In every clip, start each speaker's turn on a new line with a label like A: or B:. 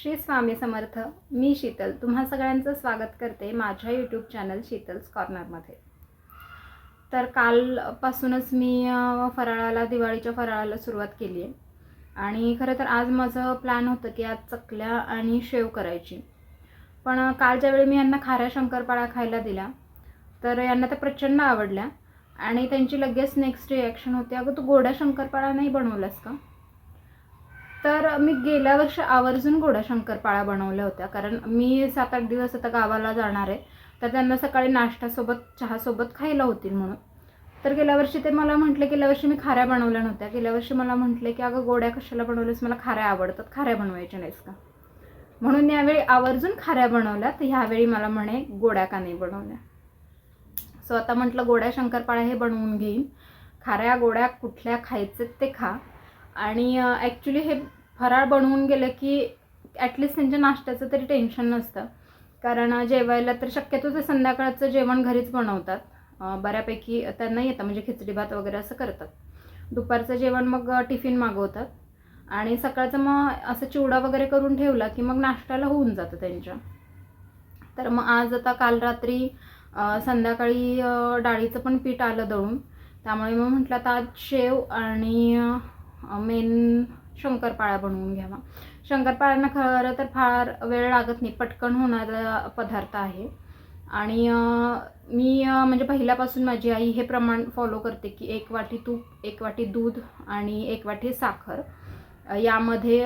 A: श्री स्वामी समर्थ मी शीतल तुम्हा सगळ्यांचं स्वागत करते माझ्या यूट्यूब चॅनल शीतल्स कॉर्नरमध्ये तर कालपासूनच मी फराळाला दिवाळीच्या फराळाला सुरुवात केली आहे आणि खरं तर आज माझं प्लॅन होतं की आज चकल्या आणि शेव करायची. पण काल ज्यावेळी मी यांना खाऱ्या शंकरपाळा खायला दिल्या तर यांना त्या प्रचंड आवडल्या. आणि त्यांची लगेच नेक्स्ट रिॲक्शन होती अगं तू गोड्या शंकरपाळा नाही बनवलंस का? तर मी गेल्या वर्षी आवर्जून गोड्या शंकरपाळ्या बनवल्या होत्या. कारण मी सात आठ दिवस आता गावाला जाणार आहे. तर त्यांना सकाळी नाश्त्यासोबत चहासोबत खायला होतील म्हणून. तर गेल्या वर्षी ते मला म्हटले गेल्या वर्षी मी खाऱ्या बनवल्या नव्हत्या. गेल्या वर्षी मला म्हटले की अगं गोड्या कशाला बनवल्यास मला खाऱ्या आवडतात. खाऱ्या बनवायच्या नाहीस का? म्हणून यावेळी आवर्जून खाऱ्या बनवल्या. तर ह्यावेळी मला म्हणे गोड्या का नाही बनवल्या? सो आता म्हटलं गोड्या शंकरपाळ्या हे बनवून घेईन. खाऱ्या गोड्या कुठल्या खायचे ते खा. आणि ॲक्च्युली हे फराळ बनवून गेलं की ॲटलिस्ट त्यांच्या नाश्त्याचं तरी टेन्शन नसतं. कारण जेवायला तर शक्यतो ते संध्याकाळचं जेवण घरीच बनवतात. बऱ्यापैकी त्यांना येतं म्हणजे खिचडी भात वगैरे असं करतात. दुपारचं जेवण मग टिफिन मागवतात. आणि सकाळचं मग असं चिवडा वगैरे करून ठेवला की मग नाश्त्याला होऊन जातं त्यांच्या. तर मग आज आता काल रात्री संध्याकाळी डाळीचं पण पीठ आलं दळून. त्यामुळे मग म्हटलं आता आज शेव आणि मेन शंकरपाळ्या बनवून घ्यावा. शंकरपाळ्यांना खरं तर फार वेळ लागत नाही पटकन होणारा पदार्थ आहे. आणि मी म्हणजे पहिल्यापासून माझी आई हे प्रमाण फॉलो करते की एक वाटी तूप एक वाटी दूध आणि एक वाटी साखर. यामध्ये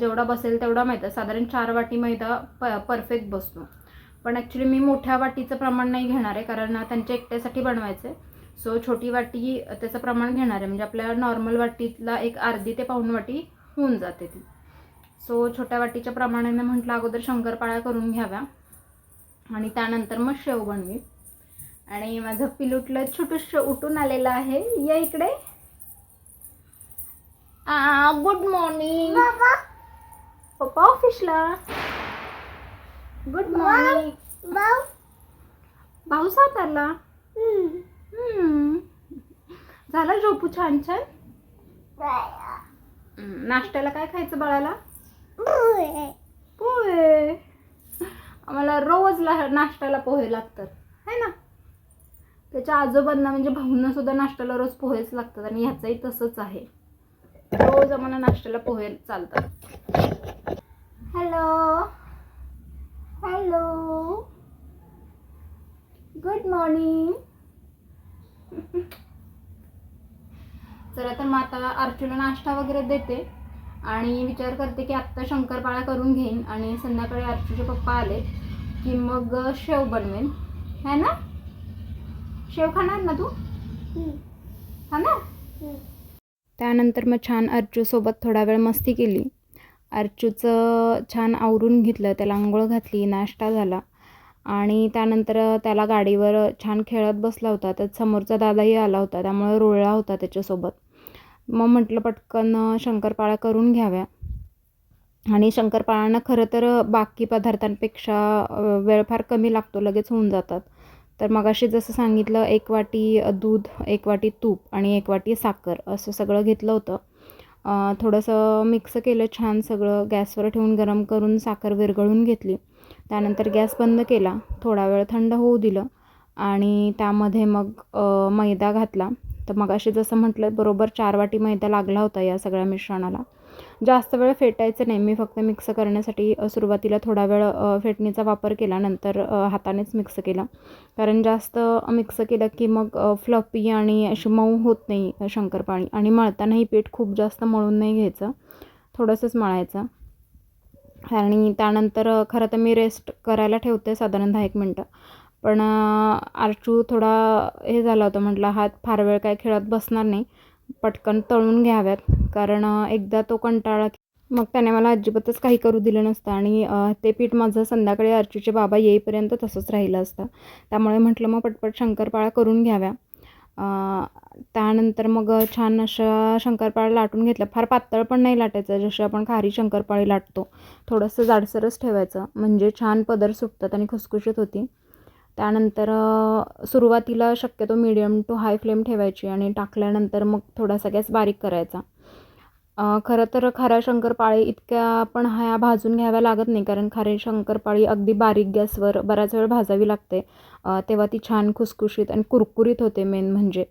A: जेवढा बसेल तेवढा मैदा साधारण चार वाटी मैदा प परफेक्ट बसतो. पण ॲक्च्युली मी मोठ्या वाटीचं प्रमाण नाही घेणार आहे कारण त्यांच्या एकट्यासाठी बनवायचं आहे सो छोटी वाटी त्याचं प्रमाण घेणार आहे. म्हणजे आपल्या नॉर्मल वाटीतला एक अर्धी ते पाऊण वाटी होऊन जाते ती. सो छोट्या वाटीच्या प्रमाणाने म्हटलं अगोदर शंकरपाळ्या करून घ्याव्या. आणि त्यानंतर मग शेव बनवी. आणि माझं पिलुटलं छोटूस उठून आलेलं आहे. या इकडे. आ गुड मॉर्निंग पप्पा ऑफिसला गुड मॉर्निंग भाऊ सातारला हम्म. झालं झोपू छान छान? नाश्त्याला काय खायचं बाळाला? पोहे. आम्हाला रोज ला नाश्त्याला पोहे लागतात. है ना? त्याच्या आजोबांना म्हणजे भाऊंना सुद्धा नाश्त्याला रोज पोहेच लागतात आणि ह्याचंही तसंच आहे. रोज आम्हाला नाश्त्याला पोहे चालतात. हॅलो. हॅलो. Good morning. चला तर मग आता अर्चूला नाश्ता वगैरे देते. आणि विचार करते की आत्ता शंकरपाळ्या करून घेईन आणि संध्याकाळी अर्चूचे पप्पा आले की मग शेव बनवेन. है ना? शेव खाणार ना तू? खाणार त्यानंतर मग छान अर्चूसोबत थोडा वेळ मस्ती केली. अर्चूचं छान आवरून घेतलं त्याला आंघोळ घातली नाश्ता झाला. आणि त्यानंतर त्याला गाडीवर छान खेळत बसला होता. त्यात समोरचा दादाही आला होता. त्यामुळे रुळला होता त्याच्यासोबत. मग म्हटलं पटकन शंकरपाळ्या करून घ्याव्या. आणि शंकरपाळ्यांना खरं तर बाकी पदार्थांपेक्षा वेळ फार कमी लागतो. लगेच होऊन जातात. तर मगाशी जसं सांगितलं एक वाटी दूध एक वाटी तूप आणि एक वाटी साखर असं सगळं घेतलं होतं. थोडंसं मिक्स केलं छान सगळं गॅसवर ठेवून गरम करून साखर विरघळून घेतली. त्यानंतर गॅस बंद केला. थोडा वेळ थंड होऊ दिलं आणि त्यामध्ये मग मैदा घातला. तर मग असे जसं म्हटलं बरोबर चार वाटी मैदा लागला होता या सगळ्या मिश्रणाला. जास्त वेळ फेटायचं नाही. मी फक्त मिक्स करण्यासाठी सुरुवातीला थोडा वेळ फेटणीचा वापर केला. नंतर हातानेच मिक्स केलं. कारण जास्त मिक्स केलं की मग फ्लफी आणि अशी मऊ होत नाही अ, शंकरपाळी. आणि मळतानाही पीठ खूप जास्त मळून नाही घ्यायचं. थोडंसंच मळायचं. आणि त्यानंतर खरं तर मी रेस्ट करायला ठेवते साधारण दहा एक मिनटं. पण आरचू थोडा हे झाला होता म्हटलं हात फार वेळ काय खेळत बसणार नाही. पटकन तळून घ्याव्यात. कारण एकदा तो कंटाळा मग त्याने मला अजिबातच काही करू दिलं नसतं. आणि ते पीठ माझं संध्याकाळी अर्चूचे बाबा येईपर्यंत तसंच राहिलं असतं. त्यामुळे म्हटलं मग पटपट शंकरपाळा करून घ्याव्या. त्यानंतर मग छान अशा शंकरपाळ्या लाटून घेतल्या फार पातळ पण नाही लाटायचं जशी आपण खारी शंकरपाळी लाटतो. थोडंसं जाडसरच ठेवायचं. म्हणजे छान पदर सुटतात आणि खुसखुशीत होती. त्यानंतर सुरुवातीला शक्यतो मीडियम टू हाय फ्लेम ठेवायची आणि टाकल्यानंतर मग थोडासा गॅस बारीक करायचा. खरं तर खाऱ्या शंकरपाळी इतक्या पण ह्या भाजून घ्याव्या लागत नाही कारण खारी शंकरपाळी अगदी बारीक गॅसवर बराच वेळ भाजावी लागते. तेव्हा ती छान खुसखुशीत आणि कुरकुरीत होते मेन म्हणजे.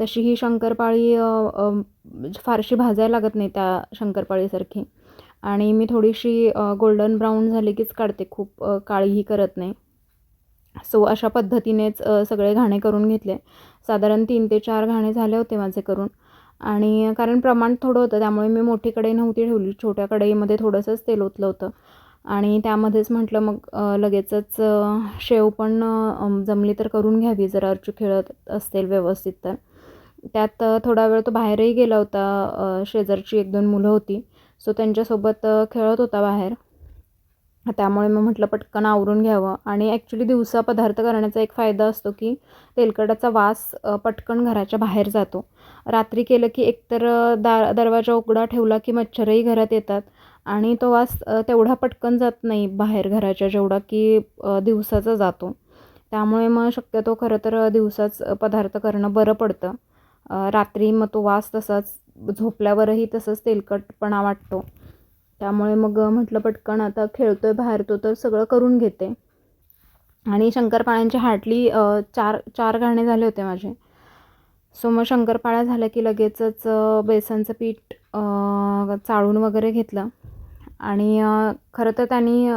A: तशी ही शंकरपाळी फारशी भाजायला लागत नाही त्या शंकरपाळीसारखी. आणि मी थोडीशी गोल्डन ब्राऊन झाली कीच काढते खूप काळीही करत नाही. सो अशा पद्धतीनेच सगळे घाणे करून घेतले. साधारण तीन ते चार घाणे झाले होते माझे करून. आणि कारण प्रमाण थोडं होतं त्यामुळे मी मोठी कढई नव्हती ठेवली. छोट्या कढईमध्ये थोडंसंच तेल ओतलं होतं. आणि त्यामध्येच म्हटलं मग लगेचच शेव पण जमली तर करून घ्यावी जर अर्चू खेळत असतील व्यवस्थित तर. त्यात थोडा वेळ तो बाहेरही गेला होता शेजारची एक दोन मुलं होती. सो त्यांच्यासोबत खेळत होता बाहेर. त्यामुळे मग म्हटलं पटकन आवरून घ्यावं. आणि ॲक्च्युली दिवसा पदार्थ करण्याचा एक फायदा असतो की तेलकटाचा वास पटकन घराच्या बाहेर जातो. रात्री केलं की एकतर दा दरवाजा उघडा ठेवला की मच्छरही घरात येतात. आणि तो वास तेवढा पटकन जात नाही बाहेर घराच्या जेवढा की दिवसाचा जातो. त्यामुळे मग शक्यतो खरं तर दिवसाच पदार्थ करणं बरं पडतं. रात्री मग तो वास तसाच झोपल्यावरही तसंच तेलकटपणा वाटतो. त्यामुळे मग म्हटलं पटकन आता खेळतोय बाहेर तो तर सगळं करून घेते. आणि शंकरपाळ्यांची हार्डली चार चार गाणे झाले होते माझे. सो मग शंकरपाळ्या झाल्या की लगेचच बेसनचं पीठ चाळून वगैरे घेतलं. आणि खरं तर त्यांनी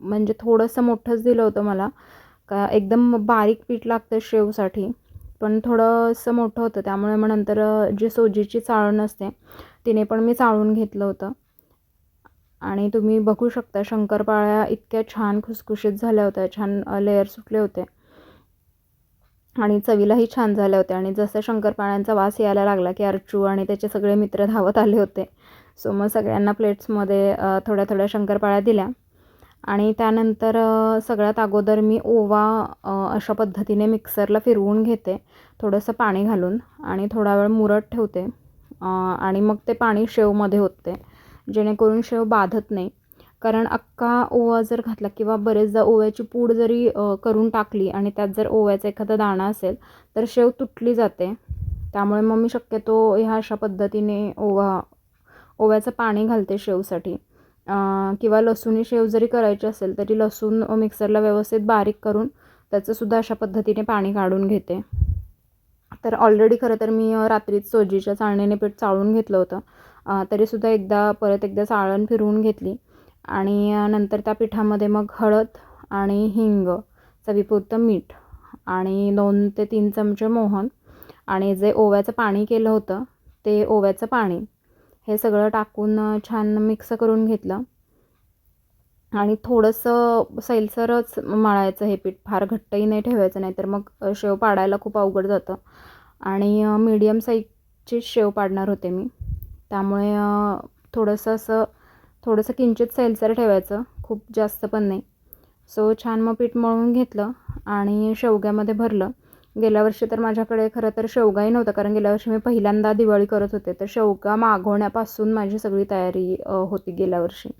A: म्हणजे थोडंसं मोठंच दिलं होतं मला. का एकदम बारीक पीठ लागतं शेवसाठी पण थोडंसं मोठं होतं. त्यामुळे मग नंतर जी सोजीची चाळण असते तिने पण मी चाळून घेतलं होतं. आणि तुम्ही बघू शकता शंकरपाळ्या इतक्या छान खुसखुशीत झाल्या होत्या छान लेअर सुटले होते. आणि चवीलाही छान झाल्या होत्या. आणि जसं शंकरपाळ्यांचा वास यायला लागला की अर्चू आणि त्याचे सगळे मित्र धावत आले होते. सो मग सगळ्यांना प्लेट्समध्ये थोड्या थोड्या शंकरपाळ्या दिल्या. आणि त्यानंतर सगळ्यात अगोदर मी ओवा अशा पद्धतीने मिक्सरला फिरवून घेते. थोडंसं पाणी घालून आणि थोडा वेळ मुरत ठेवते. आणि मग ते पाणी शेवमध्ये होते जेणेकरून शेव बाधत नाही. कारण अख्खा ओवा जर घातला किंवा बरेचदा ओव्याची पूड जरी करून टाकली आणि त्यात जर ओव्याचा एखादा दाणा असेल तर शेव तुटली जाते. त्यामुळे मग मी शक्यतो ह्या अशा पद्धतीने ओवा ओव्याचं पाणी घालते शेवसाठी. किंवा लसूणी शेव जरी करायची असेल तरी लसूण मिक्सरला व्यवस्थित बारीक करून त्याचंसुद्धा अशा पद्धतीने पाणी काढून घेते. तर ऑलरेडी खरं तर मी रात्रीच सोजीच्या चाळणीने पीठ चाळून घेतलं होतं. तरीसुद्धा एकदा परत एकदा चाळण फिरवून घेतली. आणि नंतर त्या पिठामध्ये मग हळद आणि हिंग चवीपुरतं मीठ आणि दोन ते तीन चमचे मोहन आणि जे ओव्याचं पाणी केलं होतं ते ओव्याचं पाणी हे सगळं टाकून छान मिक्स करून घेतलं. आणि थोडंसं सैलसरच मळायचं हे पीठ फार घट्टही नाही ठेवायचं नाही तर मग शेव पाडायला खूप अवघड जातं. आणि मीडियम साईजची शेव पाडणार होते मी. त्यामुळे थोडंसं असं थोडंसं किंचित सैलसर ठेवायचं खूप जास्त पण नाही. सो छान मग पीठ मळून घेतलं आणि शेवग्यामध्ये भरलं. गेल्या वर्षी तर माझ्याकडे खरं तर शेवगाही नव्हता कारण गेल्या वर्षी मी पहिल्यांदा दिवाळी करत होते. तर शेवगा मागवण्यापासून माझी सगळी तयारी होती गेल्या वर्षी.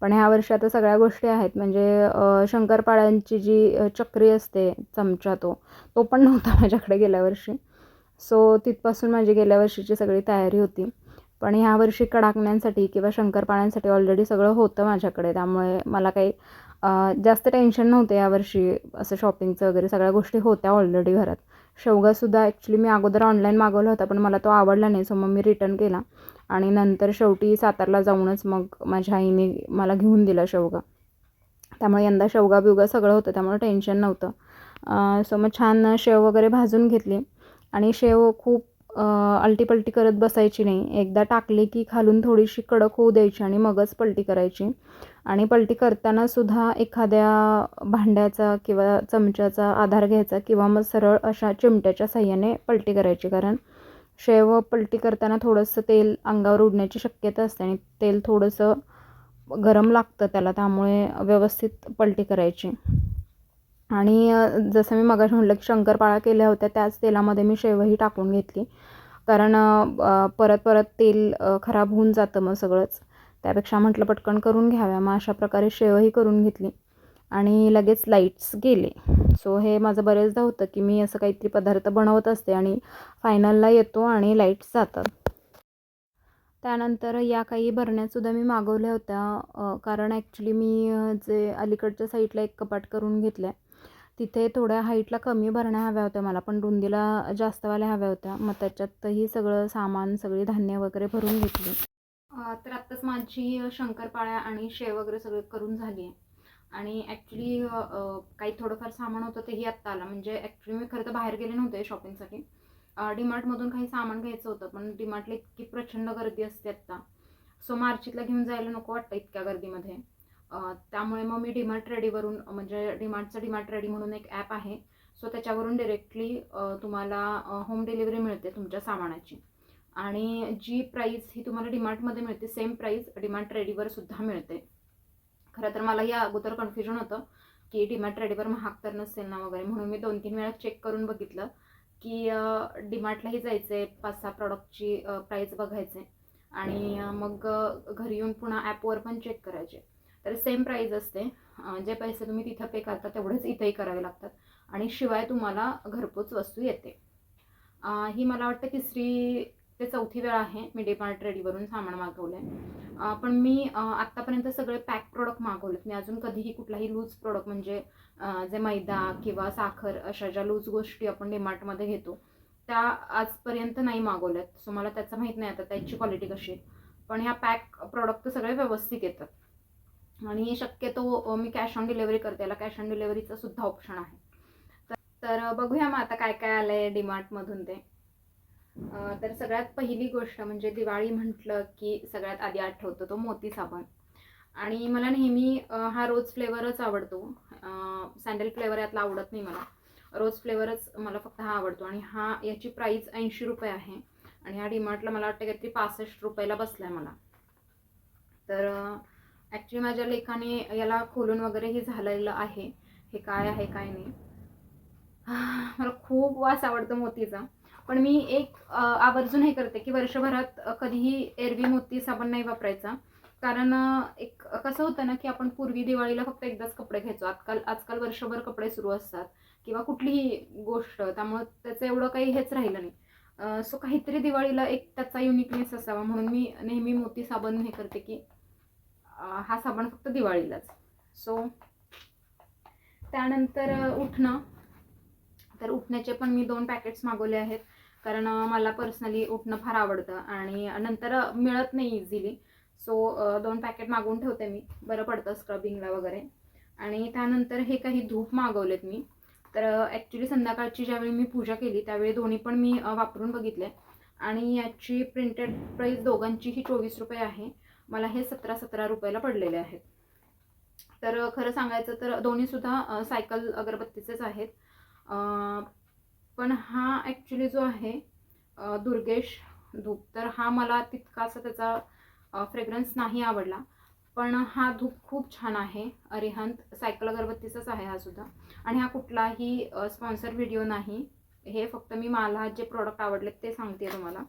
A: पण ह्या वर्षी आता सगळ्या गोष्टी आहेत. म्हणजे शंकरपाळ्यांची जी चक्री असते चमचा तो तो पण नव्हता माझ्याकडे गेल्या वर्षी. सो तिथपासून माझी गेल्या वर्षीची सगळी तयारी होती. पण ह्या वर्षी कडाकण्यांसाठी किंवा शंकरपाळ्यांसाठी ऑलरेडी सगळं होतं माझ्याकडे. त्यामुळे मला काही जास्त टेन्शन नव्हतं यावर्षी असं शॉपिंगचं वगैरे सगळ्या गोष्टी होत्या ऑलरेडी घरात. शेवगासुद्धा ॲक्च्युली मी अगोदर ऑनलाईन मागवला होता पण मला तो आवडला नाही सो मग मी रिटर्न केला. आणि नंतर शेवटी सातारला जाऊनच मग माझ्या आईने मला घेऊन दिला शेवगा. त्यामुळे यंदा शेवगा बिवगा सगळं होतं त्यामुळे टेन्शन नव्हतं. सो मग छान शेव वगैरे भाजून घेतली. आणि शेव खूप अलटीपलटी करत बसायची नाही. एकदा टाकली की खालून थोडीशी कडक होऊ द्यायची आणि मगच पलटी करायची. आणि पलटी करताना सुद्धा एखाद्या भांड्याचा किंवा चमच्याचा आधार घ्यायचा किंवा मग सरळ अशा चिमट्याच्या साह्याने पलटी करायची. कारण शेव पलटी करताना थोडंसं तेल अंगावर उडण्याची शक्यता असते आणि तेल थोडंसं गरम लागतं त्याला त्यामुळे व्यवस्थित पलटी करायची. आणि जसं मी मगाशी म्हटलं की शंकरपाळा केल्या होत्या त्याच तेलामध्ये मी शेवही टाकून घेतली. कारण परत परत तेल खराब होऊन जातं मग सगळंच. त्यापेक्षा म्हटलं पटकन करून घ्याव्या. मग अशा प्रकारे शेवही करून घेतली. आणि लगेच लाईट्स गेले. सो हे माझं बरेचदा होतं की मी असं काहीतरी पदार्थ बनवत असते आणि फायनलला येतो आणि लाईट्स जातात. त्यानंतर या काही भरण्यासुद्धा मी मागवल्या होत्या. कारण ॲक्च्युली मी जे अलीकडच्या साईडला एक कपाट करून घेतलं आहे तिथे थोड्या हाईटला कमी भरण्या हव्या होत्या मला पण रुंदीला जास्तवाल्या हव्या होत्या. मग त्याच्यातही सगळं सामान सगळी धान्य वगैरे भरून घेतली. तर आत्ताच माझी शंकरपाळ्या आणि शेव वगैरे सगळं करून झाली आहे. आणि ॲक्च्युली काही थोडंफार सामान होतं तेही आत्ता आलं. म्हणजे ॲक्च्युली मी खरं तर बाहेर गेले नव्हते शॉपिंगसाठी डीमार्टमधून काही सामान घ्यायचं होतं पण डीमार्टला इतकी प्रचंड गर्दी असते आत्ता. सो मार्चितला घेऊन जायला नको वाटतं इतक्या गर्दीमध्ये. त्यामुळे मग मी डीमार्ट रेडीवरून म्हणजे डीमार्टचं डीमार्ट रेडी म्हणून एक ॲप आहे. सो त्याच्यावरून डिरेक्टली तुम्हाला होम डिलिव्हरी मिळते तुमच्या सामानाची. आणि जी प्राईस ही तुम्हाला डीमार्टमध्ये मिळते सेम प्राईस डिमार्ट रेडीवर सुद्धा मिळते. खरं तर मला या अगोदर कन्फ्युजन होतं की डीमार्ट रेडीवर महाग तर नसेल ना वगैरे म्हणून मी दोन तीन वेळा चेक करून बघितलं की डीमार्टलाही जायचं आहे पाच सहा प्रॉडक्टची प्राईस बघायचे आणि मग घरी येऊन पुन्हा ॲपवर पण चेक करायचे. तर सेम प्राईज असते. जे पैसे तुम्ही तिथं पे करता तेवढेच इथंही करावे लागतात. आणि शिवाय तुम्हाला घरपोच वस्तू येते. ही मला वाटतं तिसरी ते चौथी वेळ आहे. मी डीमार्ट रेडीवरून सामान मागवलं आहे पण मी आत्तापर्यंत सगळे पॅक प्रोडक्ट मागवलेत. मी अजून कधीही कुठलाही लूज प्रोडक्ट म्हणजे जे मैदा किंवा साखर अशा ज्या लूज गोष्टी आपण डिमार्टमध्ये घेतो त्या आजपर्यंत नाही मागवल्यात. सो मला त्याचं माहीत नाही आता. त्याची क्वालिटी कशी आहे. पण ह्या पॅक प्रोडक्ट तर सगळे व्यवस्थित येतात. आणि शक्यतो मी कॅश ऑन डिलेवरी करते. याला कॅश ऑन डिलेवरीचं सुद्धा ऑप्शन आहे. तर- बघूया मग आता काय काय आलं आहे डीमार्टमधून ते. तर सगळ्यात पहिली गोष्ट म्हणजे दिवाळी म्हटलं की सगळ्यात आधी आठवतो तो मोती साबण. आणि मला नेहमी हा रोज फ्लेवरच आवडतो. सँडल फ्लेवर यातला आवडत नाही मला. रोज फ्लेवरच मला फक्त हा आवडतो. आणि हा याची प्राईस ऐंशी रुपये आहे. आणि हा डीमार्टला मला वाटतं काहीतरी पासष्ट रुपयाला बसला आहे मला. तर ॲक्च्युली माझ्या लेखाने याला खोलून वगैरे हे झालेलं आहे. हे काय आहे काय नाही. मला खूप वास आवडतो मोतीचा. पण मी एक आवर्जून हे करते की वर्षभरात कधीही एरवी मोती साबण नाही वापरायचा. कारण एक कसं होतं ना की आपण पूर्वी दिवाळीला फक्त एकदाच कपडे घ्यायचो. आजकाल आजकाल वर्षभर कपडे सुरू असतात. किंवा कुठलीही गोष्ट त्यामुळं त्याचं एवढं काही हेच राहिलं नाही. सो काहीतरी दिवाळीला एक त्याचा युनिकनेस असावा म्हणून मी नेहमी मोती साबण हे करते की हा साबण फक्त दिवाळीलाच. सो त्यानंतर उठणं. तर उठण्याचे पण मी दोन पॅकेट्स मागवले आहेत. कारण मला पर्सनली उठणं फार आवडतं आणि नंतर मिळत नाही इझिली सो दोन पॅकेट मागवून ठेवते मी. बरं पडतं स्क्रबिंगला वगैरे. आणि त्यानंतर हे काही धूप मागवलेत मी. तर ॲक्च्युली संध्याकाळची ज्यावेळी मी पूजा केली त्यावेळी दोन्ही पण मी वापरून बघितले. आणि याची प्रिंटेड प्राईस दोघांचीही चोवीस रुपये आहे. मला हे सतरा सतरा रुपयाला पडलेले आहेत. तर खरं सांगायचं तर दोन्हीसुद्धा सायकल अगरबत्तीचेच आहेत. पण हा ॲक्च्युली जो आहे दुर्गेश धूप तर हा मला तितकासा त्याचा फ्रेग्रन्स नाही आवडला. पण हा धूप खूप छान आहे. अरिहंत सायकल अगरबत्तीचाच आहे हा सुद्धा. आणि हा कुठलाही स्पॉन्सर व्हिडिओ नाही. हे फक्त मी मला जे प्रॉडक्ट आवडले ते सांगते तुम्हाला.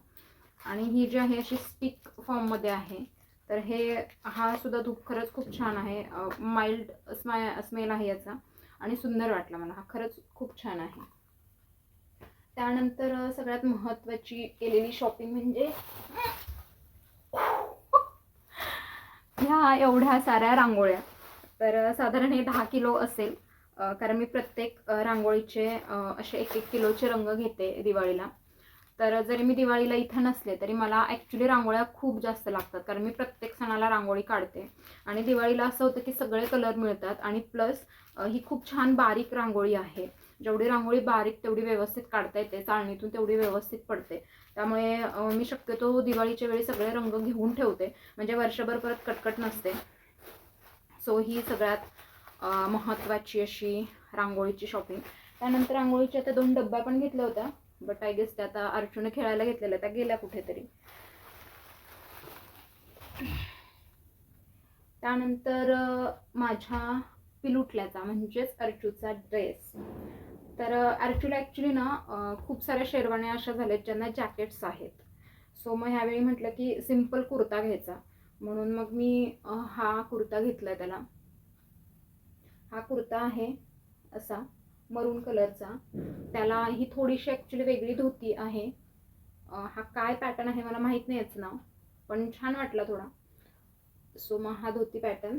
A: आणि ही जी आहे अशी स्टिक फॉर्ममध्ये आहे तर हे हा सुद्धा धूप खरंच खूप छान आहे. माइल्ड स्माय स्मेल आहे याचा आणि सुंदर वाटला मला. हा खरंच खूप छान आहे. त्यानंतर सगळ्यात महत्त्वाची केलेली शॉपिंग म्हणजे ह्या एवढ्या साऱ्या रांगोळ्या. तर साधारण हे दहा किलो असेल. कारण मी प्रत्येक रांगोळीचे असे एक एक किलोचे रंग घेते दिवाळीला. तर जरी मी दिवाळीला इथं नसले तरी मला ॲक्च्युली रांगोळ्या खूप जास्त लागतात. कारण मी प्रत्येक सणाला रांगोळी काढते. आणि दिवाळीला असं होतं की सगळे कलर मिळतात आणि प्लस ही खूप छान बारीक रांगोळी आहे. जेवढी रांगोळी बारीक तेवढी व्यवस्थित काढता येते. चाळणीतून तेवढी व्यवस्थित पडते. त्यामुळे मी शक्यतो दिवाळीच्या वेळी सगळे रंग घेऊन ठेवते. म्हणजे वर्षभर परत कटकट नसते. सो ही सगळ्यात महत्त्वाची अशी रांगोळीची शॉपिंग त्यानंतर रांगोळीच्या आता दोन डब्बा पण घेतल्या होत्या. बट आय गेस त्या आता अर्चून खेळायला घेतलेल्या त्या गेल्या कुठेतरी. त्यानंतर माझ्या पिलुटल्याचा म्हणजेच अर्चूचा ड्रेस तर अर्चूला ॲक्च्युली ना खूप साऱ्या शेरवाण्या अशा झाल्यात ज्यांना जॅकेट्स आहेत. सो मग ह्यावेळी म्हटलं की सिंपल कुर्ता घ्यायचा. म्हणून मग मी हा कुर्ता घेतला त्याला. हा कुर्ता आहे असा. मरून कलरचा त्याला ही थोडीशी ॲक्च्युली वेगळी धोती आहे. हा काय पॅटर्न आहे मला माहीत नाही याचं नाव पण छान वाटला थोडा. सो मग हा धोती पॅटर्न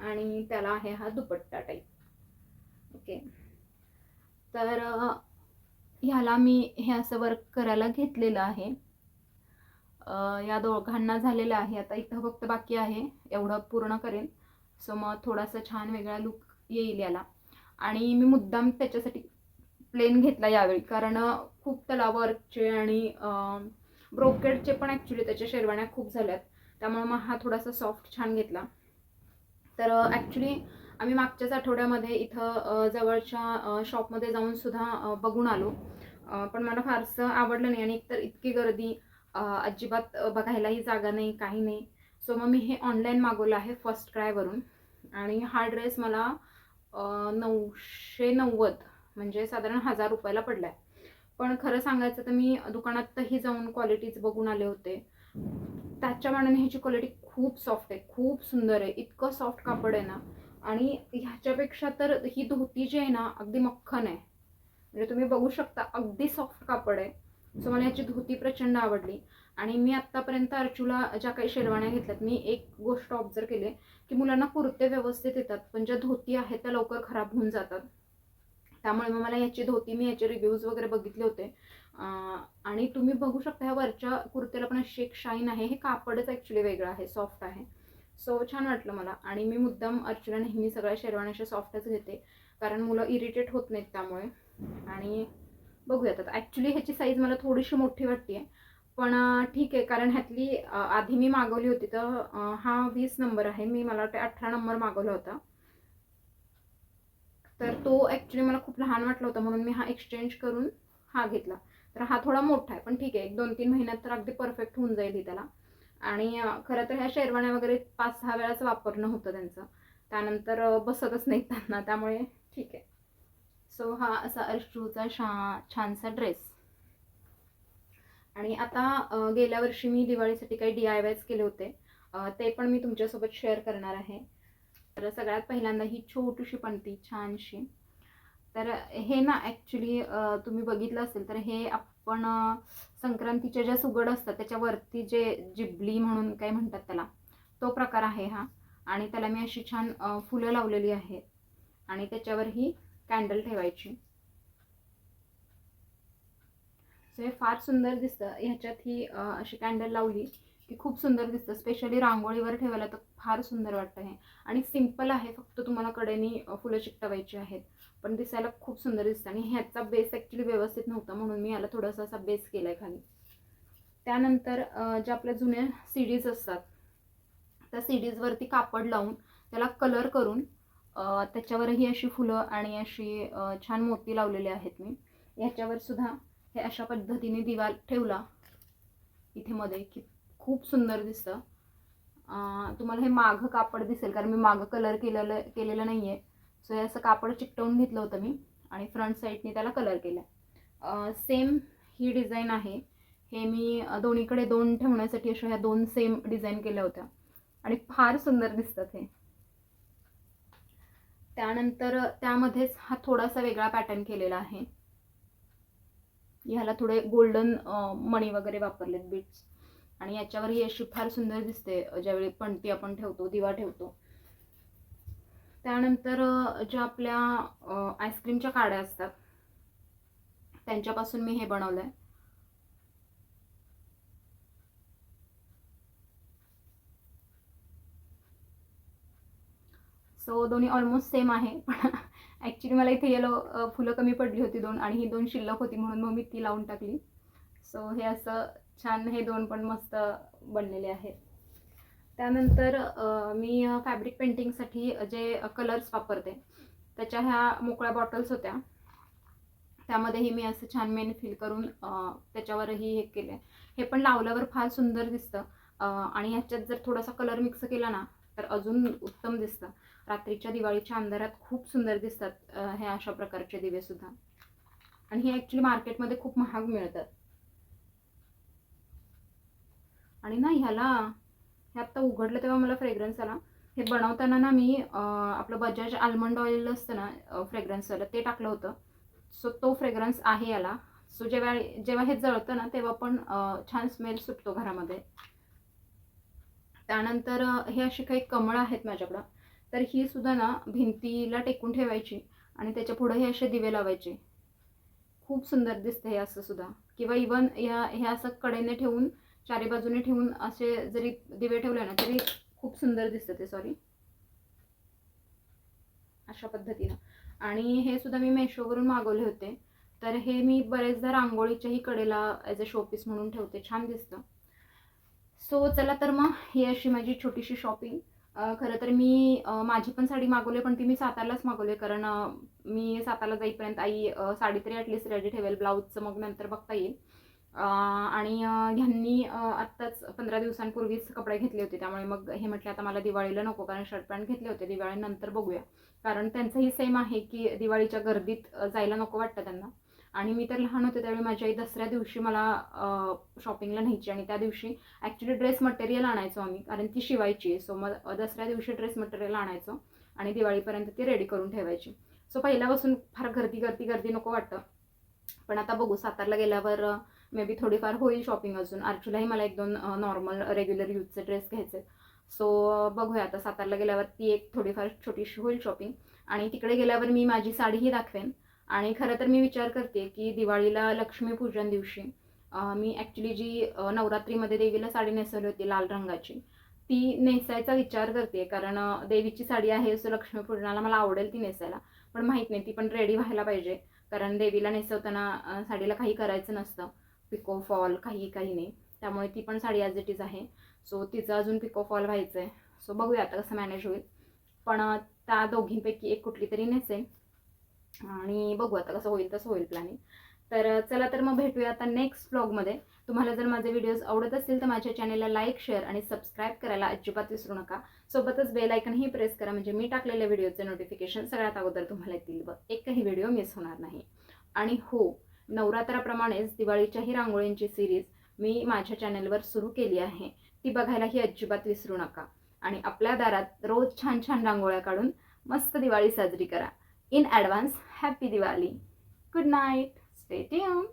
A: आणि त्याला आहे हा दुपट्टा टाईप ओके तर ह्याला मी हे असं वर्क करायला घेतलेलं आहे. या दोघांना झालेलं आहे. आता इथं फक्त बाकी आहे. एवढं पूर्ण करेन. सो मग थोडासा छान वेगळा लुक येईल याला. आणि मी मुद्दाम त्याच्यासाठी प्लेन घेतला यावेळी. कारण खूप त्याला वर्कचे आणि ब्रोकेडचे पण ॲक्च्युली त्याच्या शेरवाण्या खूप झाल्यात. त्यामुळे मग हा थोडासा सॉफ्ट छान घेतला. तर ॲक्च्युली आम्ही मागच्याच आठवड्यामध्ये इथं जवळच्या शॉपमध्ये जाऊन सुद्धा बघून आलो. पण मला फारसं आवडलं नाही आणि एकतर इतकी गर्दी अजिबात बघायलाही जागा नाही काही नाही. सो मग मी हे ऑनलाईन मागवलं आहे फर्स्ट क्रायवरून आणि हा ड्रेस मला नऊशे नव्वद म्हणजे साधारण हजार रुपयाला पडला आहे पण खरं सांगायचं तर मी दुकानातही जाऊन क्वालिटीज बघून आले होते. त्याच्या मानाने ह्याची क्वालिटी खूप सॉफ्ट आहे खूप सुंदर आहे. इतकं सॉफ्ट कापड आहे ना आणि ह्याच्यापेक्षा तर ही धोती जी आहे ना अगदी मक्खन आहे. म्हणजे तुम्ही बघू शकता अगदी सॉफ्ट कापड आहे. सो मला ह्याची धोती प्रचंड आवडली. आणि मी आत्तापर्यंत अर्चूला ज्या काही शेरवाण्या घेतल्यात मी एक गोष्ट ऑब्झर्व केली की मुलांना कुर्ते व्यवस्थित येतात पण ज्या धोती आहेत त्या लवकर खराब होऊन जातात. त्यामुळे मग मला ह्याची धोती मी याचे रिव्ह्यूज वगैरे बघितले होते. आणि तुम्ही बघू शकता ह्या वरच्या कुर्त्याला पण अशी एक शाईन आहे. हे कापडच ॲक्च्युली वेगळं आहे सॉफ्ट आहे. सो छान वाटलं मला. आणि मी मुद्दाम अर्चूला नेहमी सगळ्या शेरवाण्या सॉफ्टच घेते. कारण मुलं इरिटेट होत नाहीत त्यामुळे. आणि बघूयात आता. ॲक्च्युली ह्याची साईज मला थोडीशी मोठी वाटते पण ठीक आहे कारण ह्यातली आधी मी मागवली होती तर हा वीस नंबर आहे. मी मला वाटतं अठरा नंबर मागवला होता. तर तो ॲक्च्युली मला खूप लहान वाटला होता म्हणून मी हा एक्सचेंज करून हा घेतला. तर हा थोडा मोठा आहे पण ठीक आहे एक दोन तीन महिन्यात तर अगदी परफेक्ट होऊन जाईल ही त्याला. आणि खरं तर ह्या शेरवाण्या वगैरे पाच सहा वेळाच वापरणं होतं त्यांचं. त्यानंतर बसतच नाहीत त्यांना त्यामुळे ठीक. आहे सो हा असा अर्शूचा शा छानसा ड्रेस आणि आता गेल्या वर्षी मी दिवाळीसाठी काही डी आय वायज केले होते. ते पण मी तुमच्यासोबत शेअर करणार आहे. तर सगळ्यात पहिल्यांदा ही छोटीशी पणती छानशी. तर हे ना ॲक्च्युली तुम्ही बघितलं असेल तर हे आपण संक्रांतीच्या ज्या सुगड असतात त्याच्यावरती जे जिबली म्हणून काय म्हणतात त्याला तो प्रकार आहे हा. आणि त्याला मी अशी छान फुलं लावलेली आहेत. आणि त्याच्यावर ही कॅन्डल ठेवायची. सो हे फार सुंदर दिसतं. ह्याच्यात ही अशी कॅन्डल लावली की खूप सुंदर दिसतं. स्पेशली रांगोळीवर ठेवायला तर फार सुंदर वाटतं हे. आणि सिंपल आहे फक्त तुम्हाला कडेनी फुलं चिकटवायची आहेत. पण दिसायला खूप सुंदर दिसतं. आणि ह्याचा बेस ॲक्च्युली व्यवस्थित नव्हता म्हणून मी याला थोडासा असा बेस केला आहे खाली. त्यानंतर ज्या आपल्या जुन्या सीडीज असतात त्या सीडीजवरती कापड लावून त्याला कलर करून त्याच्यावरही अशी फुलं आणि अशी छान मोती लावलेली आहेत मी. ह्याच्यावर सुद्धा हे अशा पद्धतीने दिवा ठेवला. इथे मध्ये की खूप सुंदर दिसतं. तुम्हाला हे मागं कापड दिसेल कारण मी मागं कलर केलेलं केलेलं नाही आहे सो हे असं कापड चिकटवून घेतलं होतं मी आणि फ्रंट साईडने त्याला कलर केला. सेम ही डिझाईन आहे. हे मी दोन्हीकडे दोन ठेवण्यासाठी अशा ह्या दोन सेम डिझाईन केल्या होत्या. आणि फार सुंदर दिसतात हे. त्यानंतर त्यामध्येच हा थोडासा वेगळा पॅटर्न केलेला आहे. ह्याला थोडे गोल्डन मणी वगैरे वापरलेत बीट्स आणि याच्यावर ही अशी फार सुंदर दिसते ज्यावेळी पणती आपण ठेवतो दिवा ठेवतो. त्यानंतर ज्या आपल्या आईस्क्रीमच्या काड्या असतात त्यांच्यापासून मी हे बनवलं आहे सो दोन्ही ऑलमोस्ट सेम आहे. पण ॲक्च्युली मला इथे येलो फुलं कमी पडली होती दोन आणि ही दोन शिल्लक होती म्हणून मग मी ती लावून टाकली. सो हे असं छान हे दोन पण मस्त बनलेले आहेत. त्यानंतर मी फॅब्रिक पेंटिंगसाठी जे कलर्स वापरते त्याच्या ह्या मोकळ्या बॉटल्स होत्या. त्यामध्येही मी असं छान मेन फिल करून त्याच्यावरही हे केले. हे पण लावल्यावर फार सुंदर दिसतं. आणि ह्याच्यात जर थोडासा कलर मिक्स केला ना तर अजून उत्तम दिसतं. रात्रीच्या दिवाळीच्या अंधारात खूप सुंदर दिसतात हे अशा प्रकारचे दिवे सुद्धा. आणि हे ॲक्च्युली मार्केटमध्ये खूप महाग मिळतात. आणि ना ह्याला हे आत्ता उघडलं तेव्हा मला फ्रेग्रन्स आला. हे बनवताना ना मी आपलं बजाज आल्मंड ऑइल असतं ना फ्रेग्रन्सवालं ते टाकलं होतं. सो तो फ्रेग्रन्स आहे याला. सो जेव्हा जेव्हा हे जळतं ना तेव्हा पण छान स्मेल सुटतो घरामध्ये. त्यानंतर हे अशी काही कमळं आहेत माझ्याकडं. तर ही सुद्धा ना भिंतीला टेकून ठेवायची आणि त्याच्या पुढे हे असे दिवे लावायचे. खूप सुंदर दिसते हे असं सुद्धा. किंवा इवन ह्या हे असं कडेने ठेवून चारी बाजूने ठेवून असे जरी दिवे ठेवले ना तरी खूप सुंदर दिसतं ते सॉरी अशा पद्धतीनं. आणि हे सुद्धा मी मेशोवरून मागवले होते. तर हे मी बरेचदा रांगोळीच्याही कडेला ॲज अ शोपीस म्हणून ठेवते. छान दिसतं. सो चला तर मग ही अशी माझी छोटीशी शॉपिंग खरं तर मी माझी पण साडी मागवली पण ती मी सातारलाच मागवली कारण मी सातारला जाईपर्यंत आई साडी तरी ॲटलिस्ट रेडी ठेवेल ब्लाऊजचं मग नंतर बघता येईल. आणि ह्यांनी आत्ताच पंधरा दिवसांपूर्वीच कपडे घेतले होते. त्यामुळे मग हे म्हटलं आता मला दिवाळीला नको कारण शर्ट पॅन्ट घेतले होते. दिवाळीनंतर बघूया. कारण त्यांचंही सेम आहे की दिवाळीच्या गर्दीत जायला नको वाटतं त्यांना. आणि मी तर लहान होते त्यावेळी माझी आई दसऱ्या दिवशी मला शॉपिंगला न्यायची आणि त्या दिवशी ॲक्च्युली ड्रेस मटेरियल आणायचो आम्ही कारण ती शिवायची. आहे सो मग दसऱ्या दिवशी ड्रेस मटेरियल आणायचो आणि दिवाळीपर्यंत ती रेडी करून ठेवायची. सो पहिल्यापासून फार गर्दी गर्दी गर्दी नको वाटतं. पण आता बघू सातारला गेल्यावर मे बी थोडीफार होईल शॉपिंग अजून. अर्जुलाही मला एक दोन नॉर्मल रेग्युलर यूजचे ड्रेस घ्यायचे सो बघूया आता सातारला गेल्यावर ती एक थोडीफार छोटीशी होईल शॉपिंग आणि तिकडे गेल्यावर मी माझी साडीही दाखवेन. आणि खरं तर मी विचार करते की दिवाळीला लक्ष्मीपूजन दिवशी मी ॲक्च्युली जी नवरात्रीमध्ये देवीला साडी नेसवली होती लाल रंगाची ती नेसायचा विचार करते. कारण देवीची साडी आहे सो लक्ष्मीपूजनाला मला आवडेल ती नेसायला. पण माहीत नाही ती पण रेडी व्हायला पाहिजे. कारण देवीला नेसवताना साडीला काही करायचं नसतं. पिको फॉल काही काही नाही. त्यामुळे ती पण साडी ॲज इट इज आहे. सो तिचं अजून पिको फॉल व्हायचं आहे सो बघूया आता कसं मॅनेज होईल. पण त्या दोघींपैकी एक कुठली तरी नेसेल. आणि बघू आता कसं होईल तसं होईल प्लॅनिंग तर चला तर मग भेटूया आता नेक्स्ट ब्लॉगमध्ये तुम्हाला जर माझे व्हिडिओज आवडत असतील तर माझ्या चॅनेलला लाईक शेअर आणि सबस्क्राईब करायला अजिबात विसरू नका. सोबतच बेल आयकनही प्रेस करा म्हणजे मी टाकलेल्या व्हिडिओचे नोटिफिकेशन सगळ्यात अगोदर तुम्हाला येतील. व एकही व्हिडिओ मिस होणार नाही. आणि हो नवरात्राप्रमाणेच दिवाळीच्याही रांगोळींची सिरीज मी माझ्या चॅनेलवर सुरू केली आहे. ती बघायलाही अजिबात विसरू नका. आणि आपल्या दारात रोज छान छान रांगोळ्या काढून मस्त दिवाळी साजरी करा. In advance, happy Diwali. Good night. Stay tuned.